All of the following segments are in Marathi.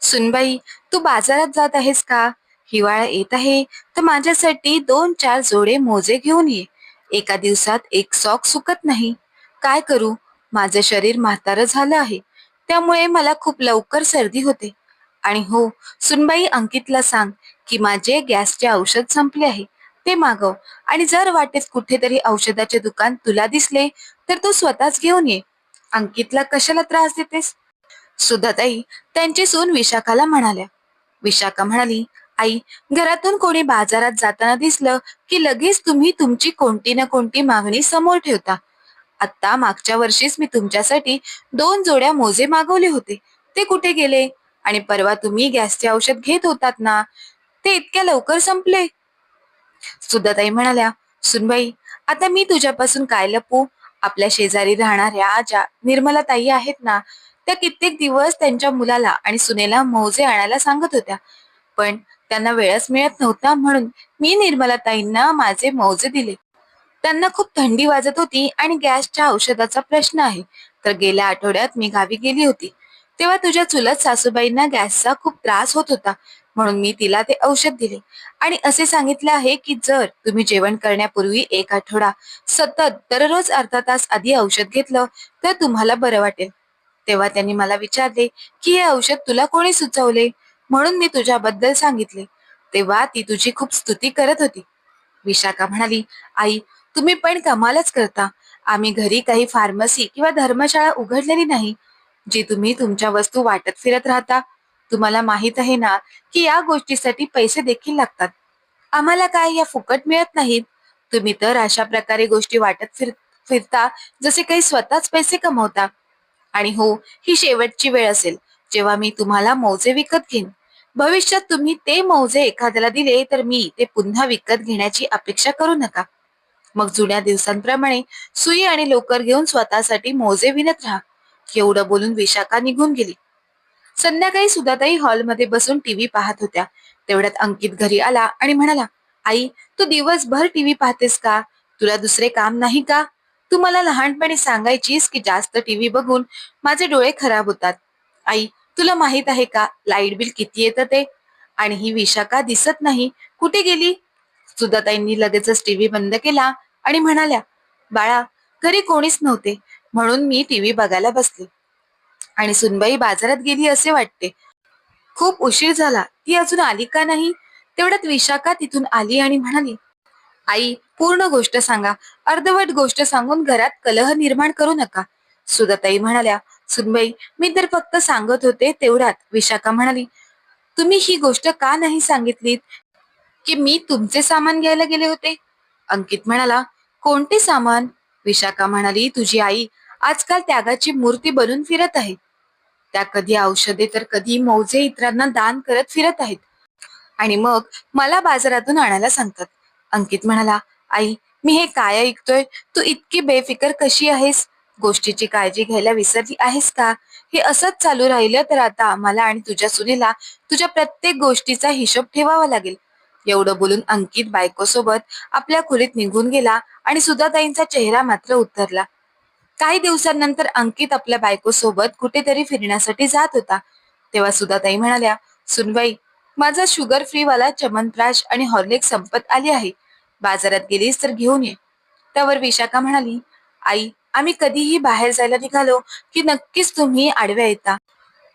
सुनबाई तू बाजारात जात आहेस का? हिवाळा येत आहे तर माझ्यासाठी दोन चार जोडे मोजे घेऊन ये. एका दिवसात एक सॉक सुकत नाही. काय करू? माझं शरीर म्हातारं झालं आहे. त्यामुळे मला खूप लवकर सर्दी होते. आणि हो सुनबाई अंकितला सांग की माझे गॅसचे औषध संपले आहे. ते मागव. आणि जर वाटेत कुठेतरी औषधाचे दुकान तुला दिसले तर तू स्वतःच घेऊन ये. अंकितला कशाला त्रास देतेस? सुधाताई त्यांची सून विशाखाला म्हणाल्या. विशाखा म्हणाली आई घरातून कोणी बाजारात जाताना दिसलं की लगेच तुम्ही तुमची कोणती ना कोणती मागणी समोर ठेवता. आता मागच्या वर्षीच मी तुमच्यासाठी दोन जोड्या मोजे मागवले होते. ते कुठे गेले? आणि परवा तुम्ही गॅसचे औषध घेत होतात ना? ते इतक्या लवकर संपले. सुधाताई म्हणाल्या सुनबाई आता मी तुझ्यापासून काय लपू? आपल्या शेजारी राहणाऱ्या ज्या निर्मला ताई आहेत ना त्या कित्येक दिवस त्यांच्या मुलाला आणि सुनेला मौजे आणायला सांगत होत्या. पण त्यांना वेळच मिळत नव्हता म्हणून मी निर्मला ताईंना माझे मौजे दिले. त्यांना खूप थंडी वाजत होती आणि गॅसच्या औषधाचा प्रश्न आहे. तर गेल्या आठवड्यात मी गावी गेली होती. तेव्हा तुझ्या चुलत सासूबाईंना गॅसचा खूप त्रास होत होता. म्हणून मी तिला ते औषध दिले. आणि असे सांगितले आहे की जर तुम्ही जेवण करण्यापूर्वी एक आठवडा सतत दररोज अर्धा तास आधी औषध घेतलं तर तुम्हाला बरं वाटेल. तेव्हा त्यांनी मला विचारले की हे औषध तुला कोणी सुचवले? म्हणून मी तुझ्याबद्दल सांगितले. तेव्हा ती तुझी खूप स्तुती करत होती. विशाखा म्हणाली आई तुम्ही पण कमालच करता. आम्ही घरी काही फार्मसी किंवा धर्मशाळा उघडलेली नाही जी तुम्ही तुमच्या वस्तू वाटत फिरत राहता. तुम्हाला माहीत आहे ना की या गोष्टीसाठी पैसे देखील लागतात. आम्हाला काय या फुकट मिळत नाहीत? तुम्ही तर अशा प्रकारे गोष्टी वाटत फिर फिरता जसे काही स्वतःच पैसे कमवता. आणि हो ही शेवटची वेळ असेल. जेव्हा मी तुम्हाला मौजे विकत घेईन. भविष्यात तुम्ही ते मौजे एखाद्याला दिले तर मी ते पुन्हा विकत घेण्याची अपेक्षा करू नका. मग जुन्या दिवसांप्रमाणे सुई आणि लोकर घेऊन स्वतःसाठी मौजे विणत राहा. एवढं बोलून विशाखा निघून गेली. संध्याकाळी सुधाताई हॉलमध्ये बसून टीव्ही पाहत होत्या. तेवढ्यात अंकित घरी आला आणि म्हणाला आई तू दिवसभर टीव्ही पाहतेस का? तुला दुसरे काम नाही का? तू मला लहानपणी सांगायचीस की जास्त टीव्ही बघून माझे डोळे खराब होतात. आई तुला माहीत आहे का लाइट बिल किती येतं ते? आणि ही विशाखा दिसत नाही? कुठे गेली? सुधाताईंनी लगेचच टीव्ही बंद केला आणि म्हणाल्या बाळा घरी कोणीच नव्हते म्हणून मी टीव्ही बघायला बसले. आणि सुनबाई बाजारात गेली असे वाटते. खूप उशीर झाला. ती अजून आली का नाही? तेवढ्यात विशाखा तिथून आली आणि म्हणाली आई पूर्ण गोष्ट सांगा. अर्धवट गोष्ट सांगून घरात कलह निर्माण करू नका. सुधाताई म्हणाल्या सुनबाई मी तर फक्त सांगत होते तेवढ्यात विशाखा म्हणाली. तुम्ही ही गोष्ट का नाही सांगितलीत? की मी तुमचे सामान घ्यायला गेले होते? अंकित म्हणाला कोणते सामान? विशाखा म्हणाली तुझी आई आजकाल त्यागाची मूर्ती बनून फिरत आहे. त्या कधी औषधे तर कधी मौजे इतरांना दान करत फिरत आहेत. आणि मग मला बाजारातून आणायला सांगतात. अंकित म्हणाला आई मी हे काय ऐकतोय? तू इतकी बेफिकर कशी आहेस? गोष्टीची काळजी घ्यायला विसरली आहेस का? हे असंच चालू राहिलं तर आता मला आणि तुझ्या सुनेला तुझ्या प्रत्येक गोष्टीचा हिशोब ठेवावा लागेल. एवढं बोलून अंकित बायकोसोबत आपल्या खोलीत निघून गेला आणि सुधाताईंचा चेहरा मात्र उतरला. काही दिवसांनंतर अंकित आपल्या बायकोसोबत कुठेतरी फिरण्यासाठी जात होता. तेव्हा सुधाताई म्हणाल्या सुनबाई माझा शुगर फ्री वाला चमनप्राश आणि हॉर्लिक संपत आली आहे. बाजारात गेलीस तर घेऊन ये. त्यावर विशाखा म्हणाली आई आम्ही कधीही बाहेर जायला निघालो की नक्कीच तुम्ही आडव्या येता.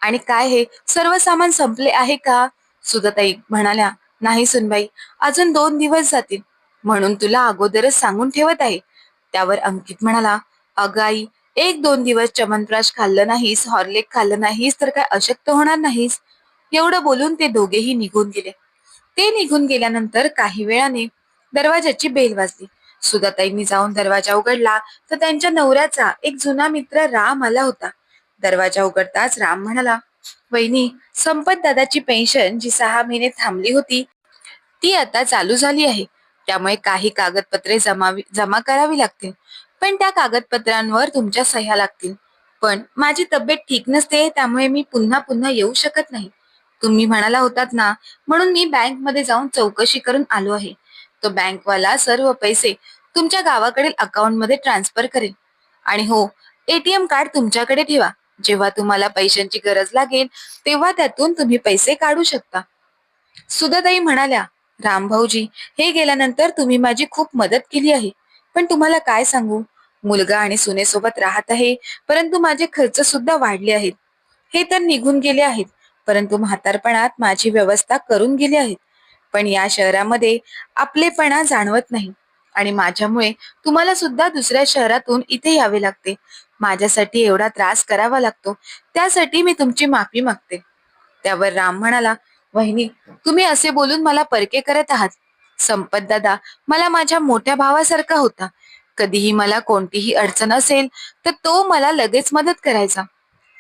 आणि काय हे सर्व सामान संपले आहे का? सुधाताई म्हणाल्या नाही सुनबाई अजून दोन दिवस जातील. म्हणून तुला अगोदरच सांगून ठेवत आहे. त्यावर अंकित म्हणाला अगं आई एक दोन दिवस चमनप्राश खाल्लं नाहीस हॉर्लेक खाल्लं नाहीस तर काय अशक्त होणार नाहीस? एवढं बोलून ते दोघेही निघून गेले. ते निघून गेल्यानंतर काही वेळाने दरवाजाची बेल वाजली. सुधाताईंनी जाऊन दरवाजा उघडला तर त्यांच्या नवऱ्याचा एक जुना मित्र राम आला होता. दरवाजा उघडताच राम म्हणाला वहिनी संपत दादाची पेन्शन जी सहा महिने थांबली होती ती आता चालू झाली आहे. त्यामुळे काही कागदपत्रे जमावी जमा करावी लागतील. पण त्या कागदपत्रांवर तुमच्या सह्या लागतील. पण माझी तब्येत ठीक नसते त्यामुळे मी पुन्हा पुन्हा येऊ शकत नाही. तुम्ही म्हणाला होतात ना म्हणून मी बँकमध्ये जाऊन चौकशी करून आलो आहे. तो बँकवाला सर्व पैसे तुमच्या गावाकडील अकाउंटमध्ये ट्रान्सफर करेल. आणि हो एटीएम कार्ड तुमच्याकडे ठेवा. जेव्हा तुम्हाला पैशांची गरज लागेल तेव्हा त्यातून तुम्ही पैसे काढू शकता. सुधाताई म्हणाल्या रामभाऊजी हे गेल्यानंतर तुम्ही माझी खूप मदत केली आहे. पण तुम्हाला काय सांगू? मुलगा आणि सुनेसोबत राहत आहे परंतु माझे खर्च सुद्धा वाढले आहेत. हे तर निघून गेले आहेत परंतु म्हातारपणात माझी व्यवस्था करून गेली आहेत. पण या शहरामध्ये आपलेपणा जाणवत नाही. आणि माझ्यामुळे तुम्हाला सुद्धा दुसऱ्या शहरातून इथे यावे लागते. माझ्यासाठी एवढा त्रास करावा लागतो. त्यासाठी मी तुमची माफी मागते. त्यावर राम म्हणाला वहिनी तुम्ही असे बोलून मला परके करत आहात. संपत दादा मला माझ्या मोठ्या भावासारखा होता. कधीही मला कोणतीही अडचण असेल तर तो मला लगेच मदत करायचा.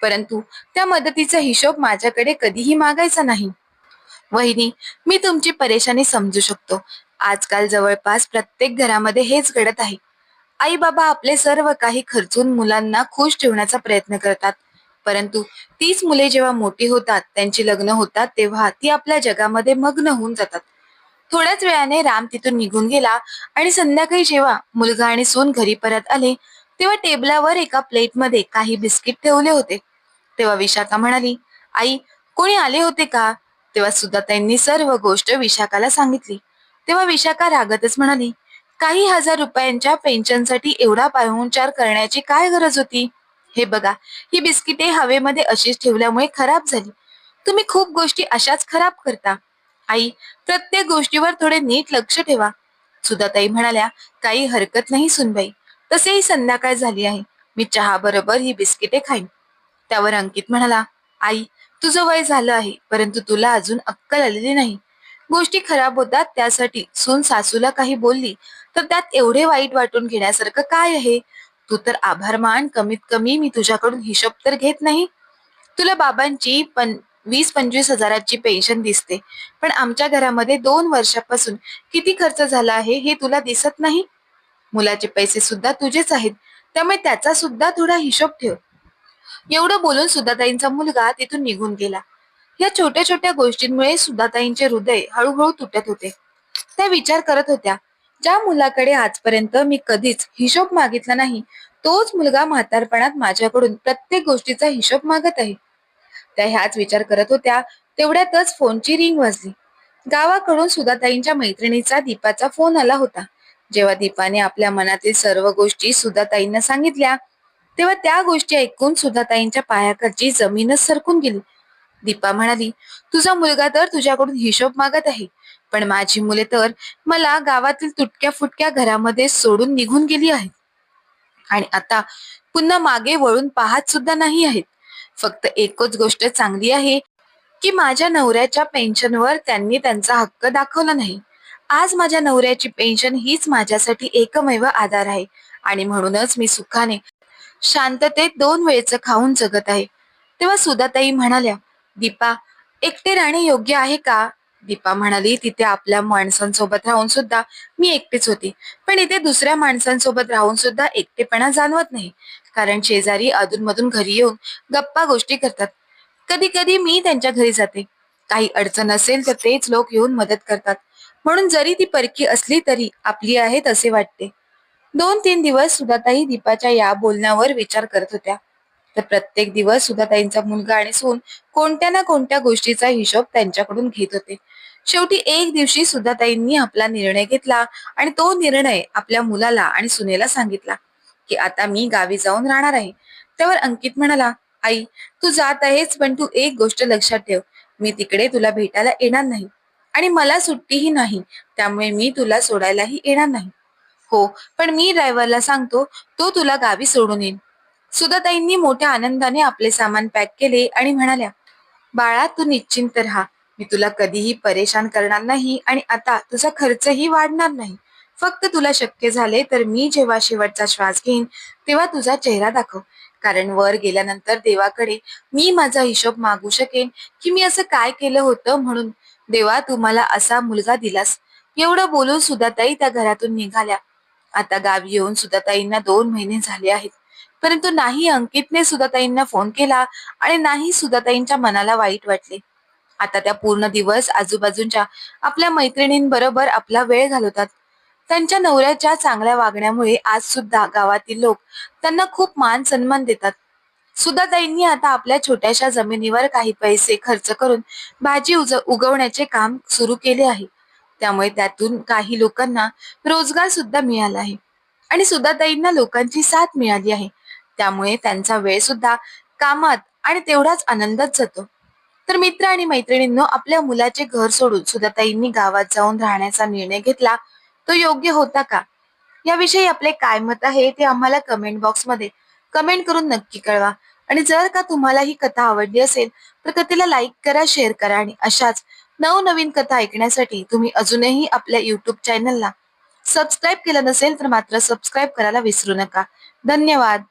परंतु त्या मदतीचा हिशोब माझ्याकडे कधीही मागायचा नाही. वहिनी मी तुमची परेशानी समजू शकतो. आजकाल जवळपास प्रत्येक घरामध्ये हेच घडत आहे. आई बाबा आपले सर्व काही खर्चून मुलांना खुश ठेवण्याचा प्रयत्न करतात. परंतु तीच मुले जेव्हा मोठी होतात त्यांची लग्न होतात तेव्हा ती आपल्या जगामध्ये मग्न होऊन जातात. थोड्याच वेळाने राम तिथून निघून गेला आणि संध्याकाळी जेव्हा मुलगा आणि सून घरी परत आले तेव्हा टेबलावर एका प्लेटमध्ये काही बिस्किट ठेवले होते. तेव्हा विशाखा म्हणाली आई कोणी आले होते का? तेव्हा सुद्धा त्यांनी सर्व गोष्ट विशाखाला सांगितली. तेव्हा विशाखा रागतच म्हणाली काही हजार रुपयांच्या पेन्शनसाठी एवढा पाहुणचार करण्याची काय गरज होती? हे बघा ही बिस्किटे हवेमध्ये अशीच ठेवल्यामुळे खराब झाली. तुम्ही खूप गोष्टी अशाच खराब करता. आई प्रत्येक गोष्टीवर थोडे नीट लक्ष ठेवा. सुधाताई म्हणाल्या काही हरकत नाही सुनबाई तसेही संध्याकाळ झाली आहे. मी चहा बरोबर ही बिस्किटे खाईन. त्यावर अंकित म्हणाला आई तुझं वय झालं आहे परंतु तुला अजून अक्कल आलेली नाही. गोष्टी खराब होतात त्यासाठी सून सासूला काही बोलली तर त्यात एवढे वाईट वाटून घेण्यासारखं काय आहे? तू तर आभार मान कमीत कमी मी तुझ्याकडून हिशोब तर घेत नाही. तुला बाबांची पण वीस पंचवीस हजाराची पेन्शन दिसते पण आमच्या घरामध्ये दोन वर्षापासून किती खर्च झाला आहे हे तुला दिसत नाही? मुलाचे पैसे सुद्धा तुझेच आहेत त्यामुळे त्याचा सुद्धा थोडा हिशोब ठेव. एवढं बोलून सुधाताईंचा मुलगा तिथून निघून गेला. या छोट्या छोट्या गोष्टींमुळे सुधाताईंचे हृदय हळूहळू तुटत होते. त्या विचार करत होत्या ज्या मुलाकडे आजपर्यंत मी कधीच हिशोब मागितला नाही तोच मुलगा म्हातारपणात माझ्याकडून प्रत्येक गोष्टीचा हिशोब मागत आहे. त्या ह्याच विचार करत होत्या तेवढ्यातच फोनची रिंग वाजली. गावाकडून सुधाताईंच्या मैत्रिणीचा दीपाचा फोन आला होता. जेव्हा दीपाने आपल्या मनातील सर्व गोष्टी सुधाताईंना सांगितल्या तेव्हा त्या गोष्टी ऐकून सुधाताईंच्या पायाकडची जमीनच सरकून गेली. दीपा म्हणाली तुझा मुलगा तर तुझ्याकडून हिशोब मागत आहे पण माझी मुले तर मला गावातील तुटक्या फुटक्या घरामध्ये सोडून निघून गेली आहेत. आणि आता पुन्हा मागे वळून पाहत सुद्धा नाही आहेत. फक्त एकच गोष्ट चांगली आहे की माझ्या नवऱ्याच्या पेन्शनवर त्यांनी त्यांचा हक्क दाखवला नाही. आज माझ्या नवऱ्याची पेन्शन हीच माझ्यासाठी एकमेव आधार आहे आणि म्हणूनच मी सुखाने शांततेत दोन वेळचं खाऊन जगत आहे. तेव्हा सुधाताई म्हणाल्या दीपा एकटे राहणे योग्य आहे का? दीपा म्हणाली तिथे आपल्या माणसांसोबत राहून सुद्धा मी एकटीच होती. पण इथे दुसऱ्या माणसांसोबत राहून सुद्धा एकटेपणा जाणवत नाही. कारण शेजारी अधूनमधून घरी येऊन गप्पा गोष्टी करतात. कधी कधी मी त्यांच्या घरी जाते. काही अडचण असेल तर तेच लोक येऊन मदत करतात. म्हणून जरी ती परकी असली तरी आपली आहेत असे वाटते. दोन तीन दिवस सुधाताई दीपाच्या या बोलण्यावर विचार करत होत्या. तर प्रत्येक दिवस सुधाताईंचा मुलगा आणि सून कोणत्या ना कोणत्या गोष्टीचा हिशोब त्यांच्याकडून घेत होते. शेवटी एक दिवशी सुधाताईंनी आपला निर्णय घेतला आणि तो निर्णय आपल्या मुलाला आणि सुनेला सांगितला की आता मी गावी जाऊन राहणार आहे. त्यावर अंकित म्हणाला आई तू जात आहेस पण तू एक गोष्ट लक्षात ठेव. मी तिकडे तुला भेटायला येणार नाही आणि मला सुट्टीही नाही त्यामुळे मी तुला सोडायलाही येणार नाही. हो पण मी ड्रायव्हरला सांगतो तो तुला गावी सोडून येईल. सुधाताईंनी मोठ्या आनंदाने आपले सामान पॅक केले आणि म्हणाल्या बाळा तू निश्चिंत राहा. मी तुला कधीही परेशान करणार नाही आणि आता तुझा खर्चही वाढणार नाही. फक्त तुला शक्य झाले तर मी जेव्हा शेवटचा श्वास घेईन तेव्हा तुझा चेहरा दाखव. कारण वर गेल्यानंतर देवाकडे मी माझा हिशोब मागू शकेन की मी असं काय केलं होतं म्हणून. देवा तू मला असा मुलगा दिलास. एवढं बोलून सुधाताई त्या घरातून निघाल्या. आता गावी येऊन सुधाताईंना दोन महिने झाले आहेत. परंतु नाही अंकितने सुधाताईंना फोन केला आणि नाही सुधाताईंच्या मनाला वाईट वाटले. आता त्या पूर्ण दिवस आजूबाजूच्या आपल्या मैत्रिणींबरोबर आपला वेळ घालवतात. त्यांच्या नवऱ्याच्या चांगल्या वागण्यामुळे आज सुद्धा गावातील लोक त्यांना खूप मान सन्मान देतात. सुधाताईंनी आता आपल्या छोट्याशा जमिनीवर काही पैसे खर्च करून भाजी उज उगवण्याचे काम सुरू केले आहे. त्यामुळे त्यातून काही लोकांना रोजगार सुद्धा मिळाला आहे. आणि सुधाताईंना लोकांची साथ मिळाली आहे. त्यामुळे त्यांचा वेळ सुद्धा कामात आणि तेवढाच आनंदात जातो. तर मित्र आणि मैत्रिणींनो आपल्या मुलाचे घर सोडून सुधाताईंनी गावात जाऊन राहण्याचा निर्णय घेतला तो योग्य होता का? याविषयी आपले काय मत आहे ते आम्हाला कमेंट बॉक्समध्ये कमेंट करून नक्की कळवा. आणि जर का तुम्हाला ही कथा आवडली असेल तर कथेला लाईक करा शेअर करा आणि अशाच नवनवीन कथा ऐकण्यासाठी तुम्ही अजूनही आपल्या युट्यूब चॅनलला सबस्क्राईब केलं नसेल तर मात्र सबस्क्राईब करायला विसरू नका. धन्यवाद.